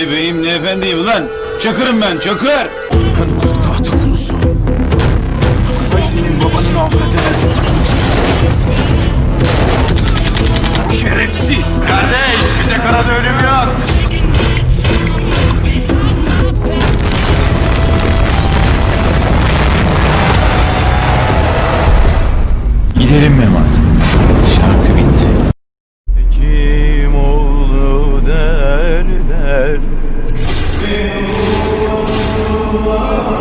efendiyim lan. Çakırım ben çakır. Kan bozuk tahta kurusu. Say senin babanın avradını. Şerefsiz. Kardeş bize karada ölüm yok. Gidelim mi? Whoa.